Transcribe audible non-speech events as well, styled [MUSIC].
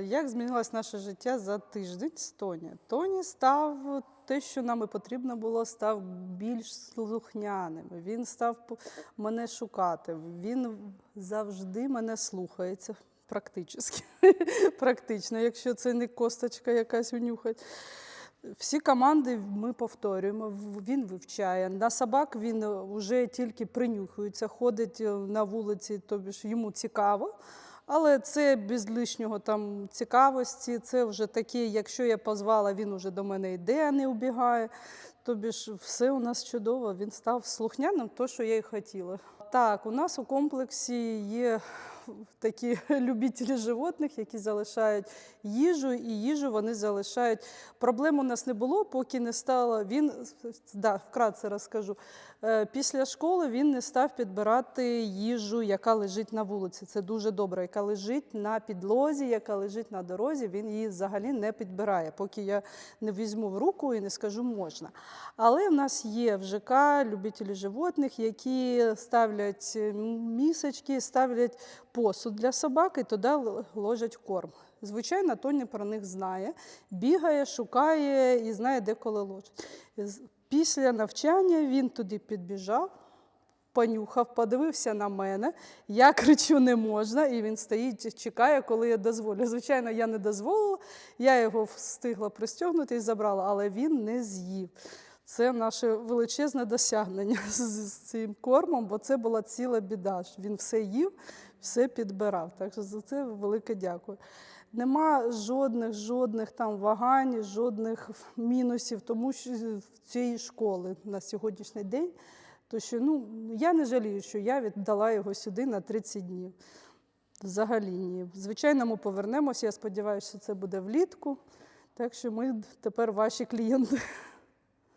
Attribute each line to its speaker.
Speaker 1: Як змінилось наше життя за тиждень з Тоні? Тоні став те, що нам і потрібно було, став більш слухняним. Він став мене шукати. Він завжди мене слухається. Практично, [LAUGHS] практично, якщо це не косточка якась унюхать. Всі команди ми повторюємо, він вивчає. На собак він вже тільки принюхується, ходить е, на вулиці, тобі ж йому цікаво. Але це без лишнього там цікавості. Це вже таке, якщо я позвала, він уже до мене йде, а не убігає. Тобі ж все у нас чудово. Він став слухняним, то, що я й хотіла. Так, у нас у комплексі є такі [LAUGHS] любителі животних, які залишають їжу, і їжу вони залишають. Проблем у нас не було, поки не стало. Він да, вкратце розкажу. Е, Після школи він не став підбирати їжу, яка лежить на вулиці. Це дуже добре, яка лежить на підлозі, яка лежить на дорозі. Він її взагалі не підбирає, поки я не візьму в руку і не скажу можна. Але в нас є в ЖК любителі животних, які ставлять місочки, ставлять посуд для собак і туди ложать корм. Звичайно, Тоні про них знає, бігає, шукає і знає, де коли ложить. Після навчання він туди підбіжав, понюхав, подивився на мене. Я [LAUGHS] кричу, не можна, і він стоїть, чекає, коли я дозволю. Звичайно, я не дозволила, я його встигла пристягнути і забрала, але він не з'їв. Це наше величезне досягнення з цим кормом, бо це була ціла біда. Він все їв, все підбирав. Так що за це велике дякую. Нема жодних, жодних там вагань, жодних мінусів, тому що в цієї школи на сьогоднішній день. То що ну, я не жалію, що я віддала його сюди на 30 днів. Взагалі ні. Звичайно, ми повернемося. Я сподіваюся, що це буде влітку. Так що ми тепер ваші клієнти.